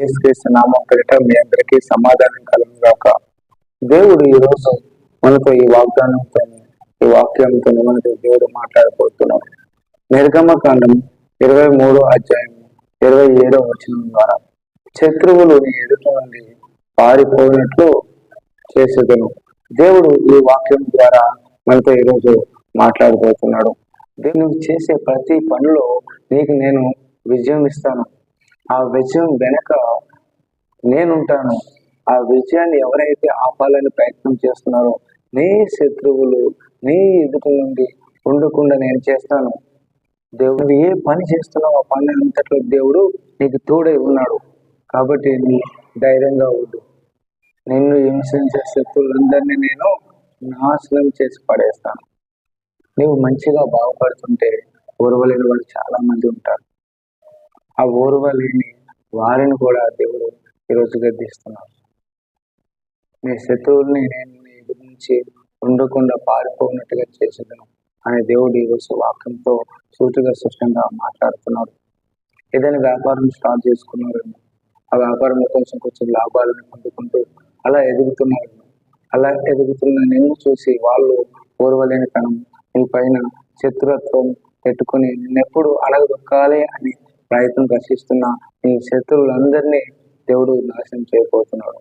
యేసుక్రీస్తు నామం పేరిట మీ అందరికీ సమాధానం కలుగుగాక దేవుడు ఈ రోజు మనతో ఈ వాగ్దానంతో ఈ వాక్యంతో మనతో దేవుడు మాట్లాడబోతున్నాడు. నిర్గమ కాండం ఇరవై మూడో అధ్యాయం ఇరవై ఏడో వచనం ద్వారా. శత్రువులు నీ ఎదుట నుండి పారిపోయినట్లు చేసేదను. దేవుడు ఈ వాక్యం ద్వారా మనతో ఈరోజు మాట్లాడబోతున్నాడు. దీన్ని నువ్వు చేసే ప్రతి పనిలో నీకు నేను విజయం ఇస్తాను. ఆ విజయం వెనక నేనుంటాను. ఆ విజయాన్ని ఎవరైతే ఆపాలని ప్రయత్నం చేస్తున్నారో నీ శత్రువులు నీ ఎదుట నుండి ఉండకుండా నేను చేస్తాను. దేవుడు నువ్వు ఏ పని చేస్తున్నావు ఆ పని అంతట్లో దేవుడు నీకు తోడై ఉన్నాడు. కాబట్టి నీ ధైర్యంగా ఉండు. నిన్ను హింసించే శత్రువులందరినీ నేను నాశనం చేసి పడేస్తాను. నీవు మంచిగా బాగుపడుతుంటే ఓర్వలేని వాళ్ళు చాలా మంది ఉంటారు. ఆ ఓర్వలేని వారిని కూడా దేవుడు ఈరోజు గద్దిస్తున్నాడు. నీ శత్రువుల్ని నేను నీ గురించి ఉండకుండా పారిపోయినట్టుగా చేసేదను అనే దేవుడు ఈరోజు వాక్యంతో సూటిగా స్పష్టంగా మాట్లాడుతున్నాడు. ఏదైనా వ్యాపారం స్టార్ట్ చేసుకున్నారేమో ఆ వ్యాపారం కోసం కొంచెం లాభాలను పొందుకుంటూ అలా ఎదుగుతున్నారు. అలా ఎదుగుతున్న నిన్ను చూసి వాళ్ళు ఓర్వలేని తనం నీ పైన శత్రుత్వం పెట్టుకుని నిన్నెప్పుడు అడగదొక్కాలి అని ప్రయత్నం రచిస్తున్న నీ శత్రువులందరినీ దేవుడు నాశనం చేయబోతున్నాడు.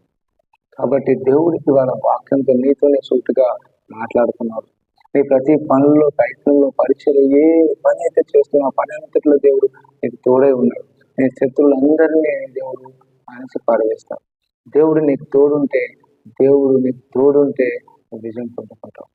కాబట్టి దేవుడికి వాళ్ళ వాక్యంతో నీతోనే సూటిగా మాట్లాడుతున్నాడు. నీ ప్రతి పనుల్లో ప్రయత్నంలో పరీక్షలు ఏ పని అయితే చేస్తున్నా పని అంతట్లో దేవుడు నీకు తోడై ఉన్నాడు. నీ శత్రువులందరినీ దేవుడు మనసు పారవేస్తాడు. దేవుడు నీకు తోడుంటే దేవుడు నీకు తోడుంటే విజయం పొందుకుంటావు.